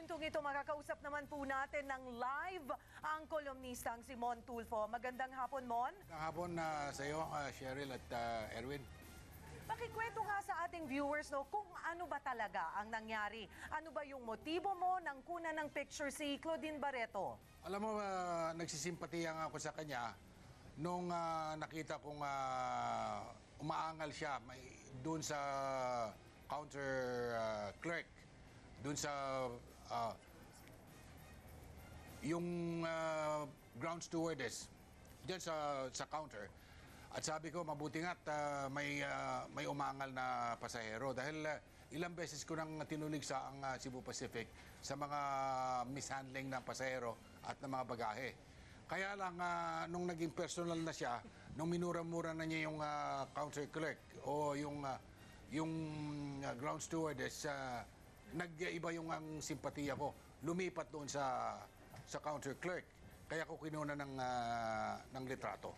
puntong ito, makakausap naman po natin ng live ang kolumnistang si Mon Tulfo. Magandang hapon, Mon. Kahapon na sa iyo, ah, Cheryl at ah, Erwin. Pakikwento nga sa ating viewers no, kung ano ba talaga ang nangyari. Ano ba yung motibo mo ng kuna ng picture si Claudine Barreto? Alam mo, uh, nagsisimpatiya nga ako sa kanya nung ah, nakita kong ah, umaangal siya may, doon sa counter ah, clerk. Doon sa ah, yung ah, ground stewardess diyan sa sa counter. At sabi ko mabuti nga't ah, may ah, may umangal na pasahero dahil ah, ilang beses ko nang tinulig sa ang ah, Cebu Pacific sa mga mishandling ng pasahero at ng mga bagahe. Kaya lang ah, nung naging personal na siya, nung minura-mura na niya yung ah, counter clerk o yung ah, yung ah, ground stewardess ah, nag-iba yung ang simpatiya ko. Lumipat doon sa sa counter clerk. Kaya ko kinuna ng ah, ng litrato.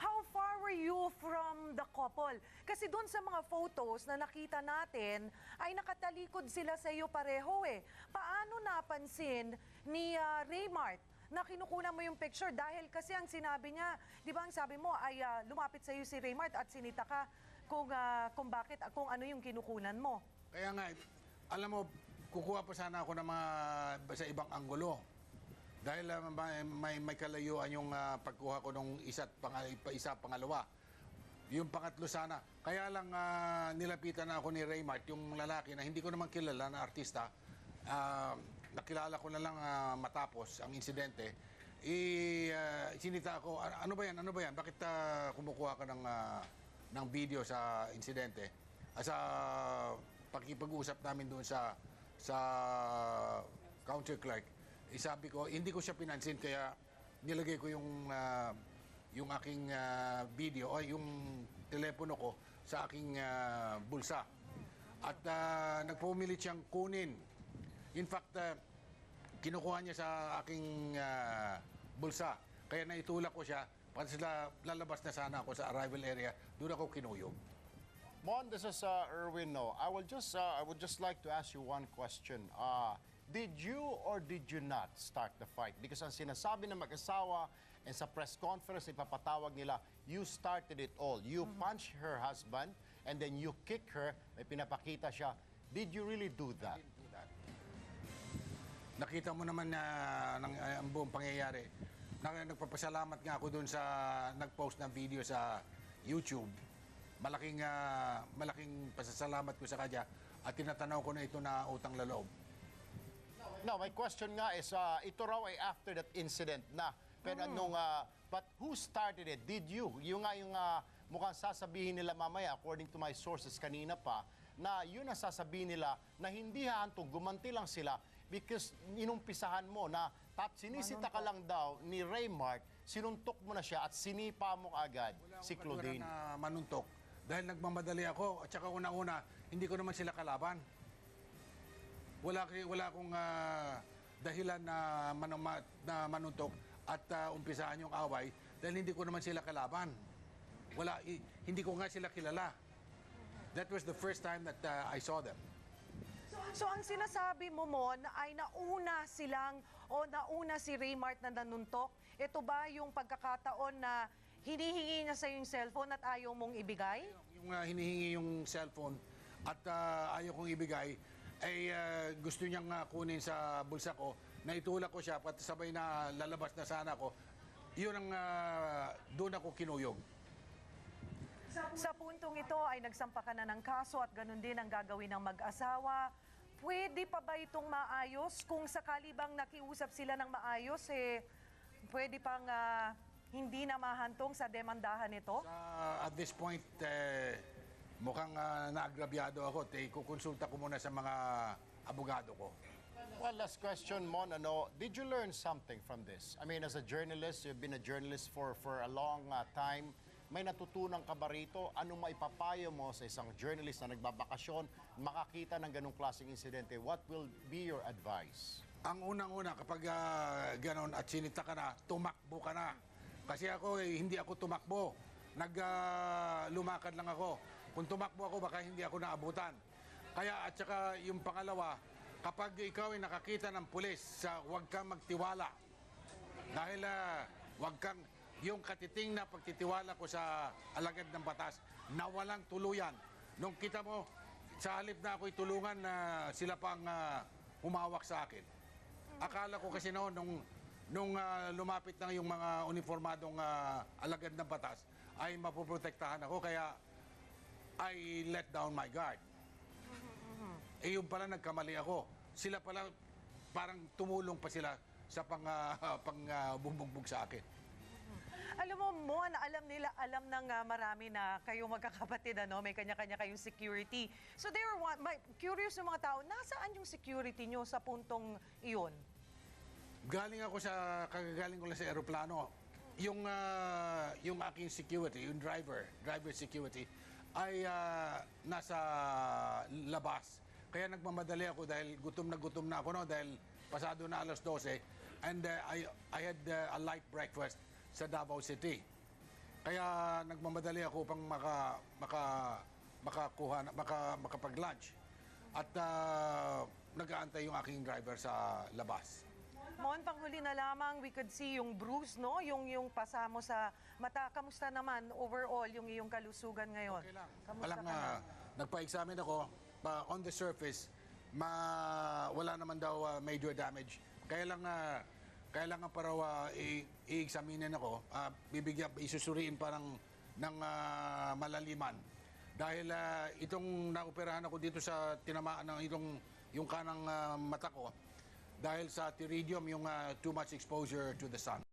How far were you from the couple? Kasi doon sa mga photos na nakita natin, ay nakatalikod sila sa iyo pareho eh. Paano napansin ni ah, Raymart na kinukunan mo yung picture? Dahil kasi ang sinabi niya, di ba ang sabi mo ay ah, lumapit sa iyo si Raymart at sinita ka kung, ah, kung bakit, kung ano yung kinukunan mo. Kaya nga, alam mo, kukuha pa sana ako ng mga sa ibang anggulo. Dahil ah, may, may, may kalayuan yung ah, pagkuha ko nung isa't pang, pa- isa, pangalawa. Yung pangatlo sana. Kaya lang ah, nilapitan na ako ni Raymart, yung lalaki na hindi ko naman kilala na artista. Ah, nakilala ko na lang ah, matapos ang insidente. I, ah, sinita ako, "A- ano ba yan, ano ba yan? Bakit ah, kumukuha ka ng, ah, ng video sa insidente? Ah, sa pakipag-usap namin doon sa sa counter clerk, eh, sabi ko, hindi ko siya pinansin kaya nilagay ko yung ah, yung aking ah, video o yung telepono ko sa aking ah, bulsa. At uh, nagpumilit siyang kunin. In fact, ah, kinukuha niya sa aking ah, bulsa. Kaya naitulak ko siya. Pati sila lalabas na sana ako sa arrival area, doon ako kinuyog. Mon, this is uh, Erwin. No, I will just uh, I would just like to ask you one question. Uh, did you or did you not start the fight? Because ang sinasabi ng mag-asawa and sa press conference ipapatawag nila, you started it all. You punched her husband and then you kick her. May pinapakita siya. Did you really do that? Nakita mo naman na ng, uh, ang buong pangyayari. Nag, nagpapasalamat nga ako doon sa nag-post ng video sa YouTube. Malaking ah, malaking pasasalamat ko sa kanya at tinatanaw ko na ito na utang laloob. No, my question nga is, uh, ito raw ay after that incident na. Pero anong, uh, but who started it? Did you? Yung nga yung uh, mukhang sasabihin nila mamaya, according to my sources kanina pa, na yun ang sasabihin nila na hindi hahantong, gumanti lang sila because inumpisahan mo na tap, sinisita ka lang daw ni Raymart, sinuntok mo na siya at sinipa mo agad si Claudine. na manuntok dahil nagmamadali ako at saka una-una hindi ko naman sila kalaban. Wala wala akong ah, dahilan na manuma, na manuntok at ah, umpisahan yung away dahil hindi ko naman sila kalaban. Wala hindi ko nga sila kilala. That was the first time that ah, I saw them. So ang sinasabi mo, Mon, ay nauna silang o nauna si Raymart na nanuntok. Ito ba yung pagkakataon na hinihingi niya sa yung cellphone at ayaw mong ibigay? Yung ah, hinihingi yung cellphone at ah, ayaw kong ibigay ay ah, gusto niyang ah, kunin sa bulsa ko na itulak ko siya pati sabay na lalabas na sana ako. Yun ang ah, doon ako kinuyog. Sa puntong ito ay nagsampa ka na ng kaso at ganun din ang gagawin ng mag-asawa. Pwede pa ba itong maayos? Kung sakali bang nakiusap sila ng maayos, eh, pwede pang ah, hindi na mahantong sa demandahan ito? Ah, at this point, eh, mukhang uh, naagrabyado ako. Te, kukonsulta ko muna sa mga abogado ko. Well, last question, Mon. Ano, did you learn something from this? I mean, as a journalist, you've been a journalist for for a long uh, time. May natutunan ka ba rito? Anong maipapayo mo sa isang journalist na nagbabakasyon, makakita ng ganong klaseng insidente? What will be your advice? Ang unang-una, kapag ah, ganon at sinita ka na, tumakbo ka na. Kasi ako, eh, hindi ako tumakbo. Nag-lumakad lang ako. Kung tumakbo ako, baka hindi ako naabutan. Kaya at saka yung pangalawa, kapag ikaw ay nakakita ng pulis, sa huwag kang magtiwala. Dahil ah, huwag kang, yung katiting na pagtitiwala ko sa alagad ng batas, nawalang tuluyan. Nung kita mo, sa halip na ako'y tulungan na sila pang ah, humawak sa akin. Akala ko kasi noon, nung, nung ah, lumapit na yung mga uniformadong ah, alagad ng batas, ay mapoprotektahan ako. Kaya I let down my guard. Eh yung pala nagkamali ako. Sila pala parang tumulong pa sila sa pang uh, pang ah, bubugbog sa akin. Alam mo, Mon, alam nila, alam ng ah, marami na kayo magkakapatid, ano, may kanya-kanya kayong security. So they were, wa- may- curious yung mga tao, nasaan yung security nyo sa puntong iyon? Galing ako sa kagagaling ko lang sa eroplano. Yung ah, yung aking security, yung driver, driver security ay ah, nasa labas. Kaya nagmamadali ako dahil gutom na gutom na ako no dahil pasado na alas 12 and ah, I I had ah, a light breakfast sa Davao City. Kaya nagmamadali ako pang maka maka makakuha maka makapag-lunch. At ah, nag-aantay yung aking driver sa labas. Mon, panghuli na lamang, we could see yung bruise, no? Yung, yung pasa mo sa mata. Kamusta naman overall yung iyong kalusugan ngayon? Okay lang. Kamusta Walang, ka na? ah, nagpa-examine ako, pa, on the surface, ma, wala naman daw ah, major damage. Kaya lang, uh, kailangan pa raw ah, i- i-examinin ako, ah, bibigyan, isusuriin parang ng ah, malaliman. Dahil ah, itong naoperahan ako dito sa tinamaan ng itong yung kanang ah, mata ko, dahil sa pterygium, yung ah, too much exposure to the sun.